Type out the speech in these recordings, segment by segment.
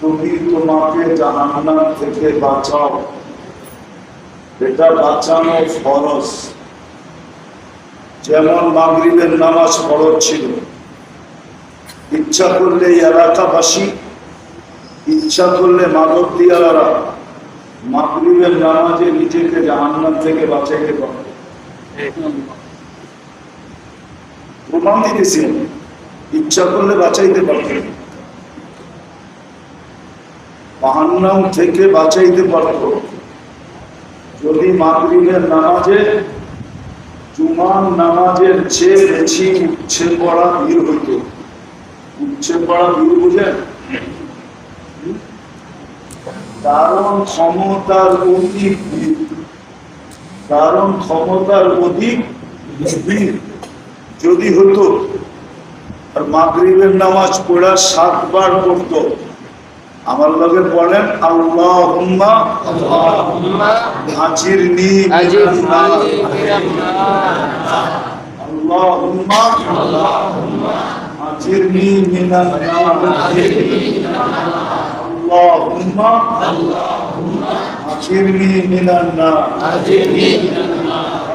তুমি তোমাকে জাহান্নাম থেকে বাঁচাও। এটা বাঁচানো ফরজ। যেমন মাগরিবের নামাজ ফরজ ছিল। ইচ্ছা করলে এলাকাবাসী, ইচ্ছা করলে মাদক দিয়ারা মাগরিবের নামাজে নিজেকে জাহান্নাম থেকে বাঁচাইতে পারে। প্রমাণ দিতেছি ইচ্ছা করলে বাঁচাইতে পারতেন জাহান্নাম থেকে বাঁচাইতে পারত। যদি মাগরিবের নামাজে, জুমার নামাজের চেয়ে বেশি উচ্ছে পড়া ভিড় হইত। উচ্ছে পড়া ভিড় বুঝেন কারণ ক্ষমতার অধিক কারণ ক্ষমতার অধিক যদি হতো, আর মাগরিবের নামাজ পড়া সাতবার পড়তো আমার লগে পড়েন আল্লাহ হুম্মা আজিরনি মিনান নার। আল্লাহ হুম্মা আজিরনি মিনান নার। আল্লাহ হুম্মা আজিরনি মিনান নার।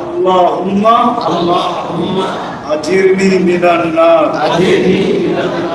আল্লাহ হুম্মা আজিরনি মিনান আজিরনি মিনান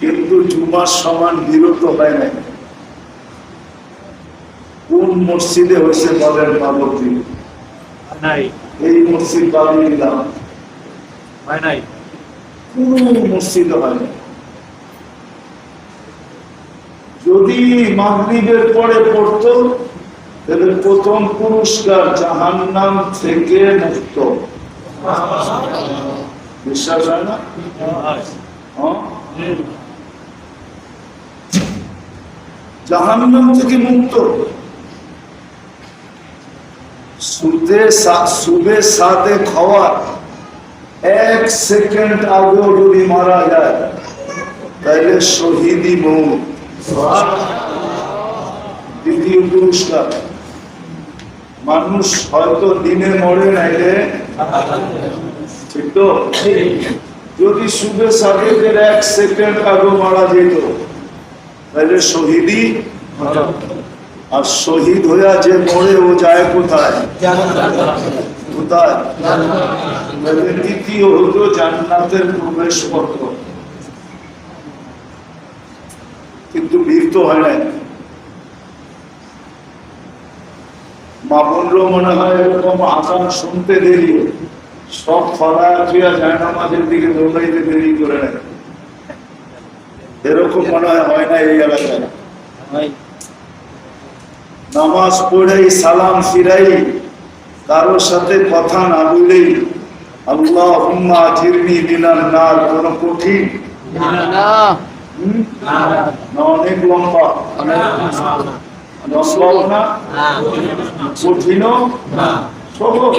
কিন্তু জুমার সমান বিরত হয় নাই। কোন মসজিদে হয়েছে বলেন নাই। এই মসজিদ বাবি দিলাম। হয় নাই। কোন মসজিদ হয় যদি মাগরিবের পরে পড়তো তাহলে প্রথম পুরস্কার জাহান্নাম থেকে মুক্ত। বিশ্বাস হয় না হ্যাঁ? জাহান্নাম থেকে মুক্ত। সুদে সুবে সাদে খাওয়ার এক সেকেন্ড আগেও যদি মারা যায় তাহলে শহীদি মৌ দ্বিতীয় পুরস্কার। মানুষ হয়তো দিনে মরে নাইলে, ঠিক তো? যদি শুভে সাদেকের এক সেকেন্ড আগে মারা যেত তাহলে শহীদি আর শহীদ হইয়া যে মরে ও যায় কোথায় জান্নাতের প্রবেশ পত্র কিন্তু ভিড় তো হয় নাই মা বোনরাও মনে হয় এরকম আসান শুনতে দেরি সব ফলা ক্রিয়া যায় নামাজের দিকে দৌড়াইতে দেরি করে নেয় এরকম মনে হয় হয় না এই এলাকায়? নামাজ পড়েই সালাম ফিরাই কারোর সাথে কথা না বলেই আল্লাহ হুম্মা জিরনি মিনান নার কোন কঠিন? অনেক লম্বা। লম্বাও না? কঠিনও? সহজ?